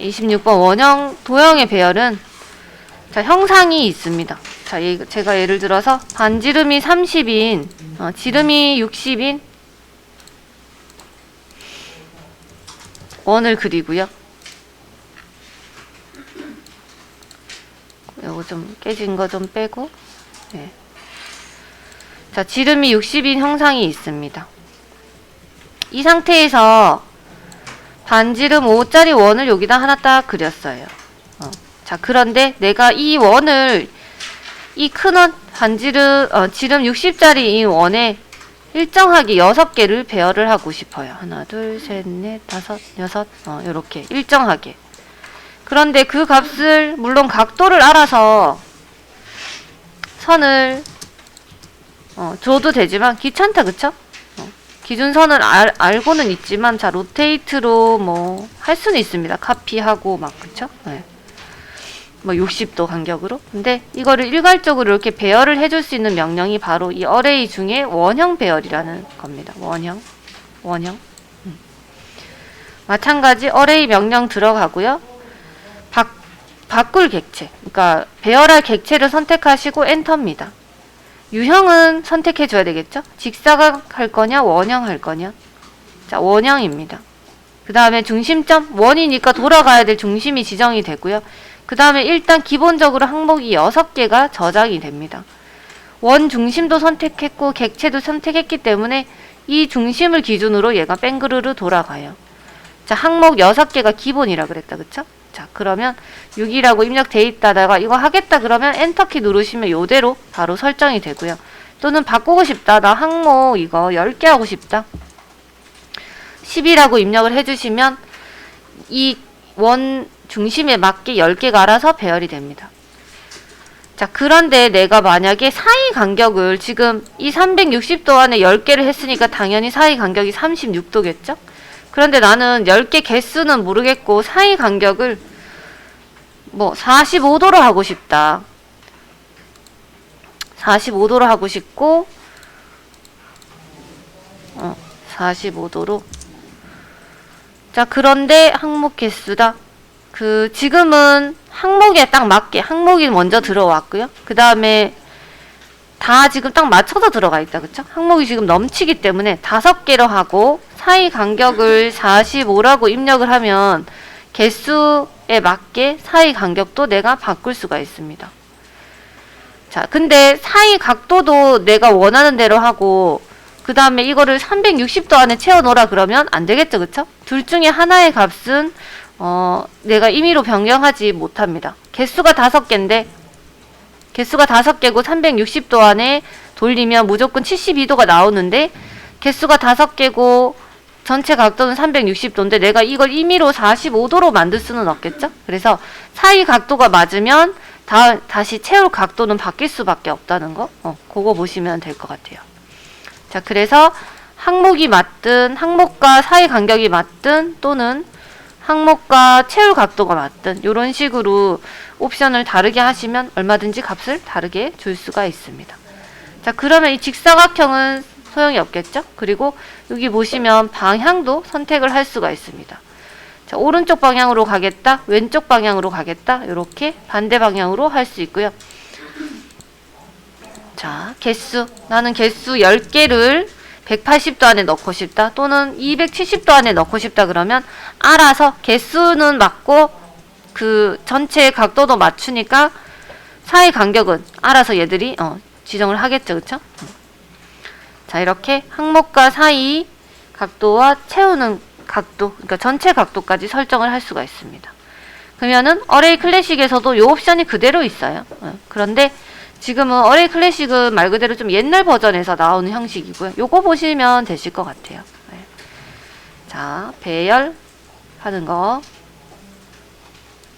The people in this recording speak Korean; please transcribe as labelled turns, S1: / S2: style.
S1: 26번 원형 도형의 배열은 자, 형상이 있습니다. 자, 예, 제가 예를 들어서 반지름이 30인, 어, 지름이 60인 원을 그리고요. 요거 좀 깨진 거 좀 빼고. 예. 자, 지름이 60인 형상이 있습니다. 이 상태에서 반지름 5짜리 원을 여기다 하나 딱 그렸어요. 어. 자, 그런데 내가 이 원을 이 큰 원, 반지름, 어, 지름 60짜리 이 원에 일정하게 6개를 배열을 하고 싶어요. 하나, 둘, 셋, 넷, 다섯, 여섯, 어, 요렇게. 일정하게. 그런데 그 값을, 물론 각도를 알아서 선을, 어, 줘도 되지만 귀찮다, 그쵸? 어, 기준선을 알, 알고는 있지만, 자, 로테이트로 뭐, 할 수는 있습니다. 카피하고 막, 그쵸? 네. 뭐 60도 간격으로. 근데 이거를 일괄적으로 이렇게 배열을 해줄 수 있는 명령이 바로 이 어레이 중에 원형 배열이라는 겁니다. 원형. 원형. 음. 마찬가지 어레이 명령 들어가고요. 바, 바꿀 객체. 그러니까 배열할 객체를 선택하시고 엔터입니다. 유형은 선택해 줘야 되겠죠? 직사각 할 거냐, 원형 할 거냐? 자, 원형입니다. 그 다음에 중심점, 원이니까 돌아가야 될 중심이 지정이 되고요. 그 다음에 일단 기본적으로 항목이 6개가 저장이 됩니다. 원 중심도 선택했고 객체도 선택했기 때문에 이 중심을 기준으로 얘가 뺑그르르 돌아가요. 자, 항목 6개가 기본이라 그랬다. 그쵸? 자, 그러면 6이라고 입력돼 있다다가 이거 하겠다 그러면 엔터키 누르시면 요대로 바로 설정이 되고요. 또는 바꾸고 싶다. 나 항목 이거 10개 하고 싶다. 10이라고 입력을 해주시면 이 원 중심에 맞게 10개가 알아서 배열이 됩니다. 자, 그런데 내가 만약에 사이 간격을 지금 이 360도 안에 10개를 했으니까 당연히 사이 간격이 36도겠죠? 그런데 나는 10개 개수는 모르겠고 사이 간격을 뭐 45도로 하고 싶다. 45도로 하고 싶고 어, 45도로 자, 그런데 항목 개수다. 그 지금은 항목에 딱 맞게 항목이 먼저 들어왔고요. 그 다음에 다 지금 딱 맞춰서 들어가 있다, 그쵸? 항목이 지금 넘치기 때문에 다섯 개로 하고 사이 간격을 45라고 입력을 하면 개수에 맞게 사이 간격도 내가 바꿀 수가 있습니다. 자, 근데 사이 각도도 내가 원하는 대로 하고 그 다음에 이거를 360도 안에 채워 놓으라 그러면 안 되겠죠, 그쵸? 둘 중에 하나의 값은 어, 내가 임의로 변경하지 못합니다. 개수가 다섯 개인데 개수가 다섯 개고 360도 안에 돌리면 무조건 72도가 나오는데 개수가 다섯 개고 전체 각도는 360도인데 내가 이걸 임의로 45도로 만들 수는 없겠죠? 그래서 사이 각도가 맞으면 다, 다시 채울 각도는 바뀔 수밖에 없다는 거, 어, 그거 보시면 될 것 같아요. 자, 그래서 항목이 맞든 항목과 사이 간격이 맞든 또는 항목과 채울 각도가 맞든 이런 식으로 옵션을 다르게 하시면 얼마든지 값을 다르게 줄 수가 있습니다. 자, 그러면 이 직사각형은 소용이 없겠죠? 그리고 여기 보시면 방향도 선택을 할 수가 있습니다. 자, 오른쪽 방향으로 가겠다, 왼쪽 방향으로 가겠다, 이렇게 반대 방향으로 할 수 있고요. 자, 개수. 나는 개수 10개를 180도 안에 넣고 싶다. 또는 270도 안에 넣고 싶다. 그러면 알아서 개수는 맞고 그 전체 각도도 맞추니까 사이 간격은 알아서 얘들이 어, 지정을 하겠죠. 그쵸? 자, 이렇게 항목과 사이 각도와 채우는 각도, 그러니까 전체 각도까지 설정을 할 수가 있습니다. 그러면은 어레이 클래식에서도 이 옵션이 그대로 있어요. 어, 그런데 지금은 어레이 클래식은 말 그대로 좀 옛날 버전에서 나오는 형식이고요. 요거 보시면 되실 것 같아요. 네. 자, 배열 하는 거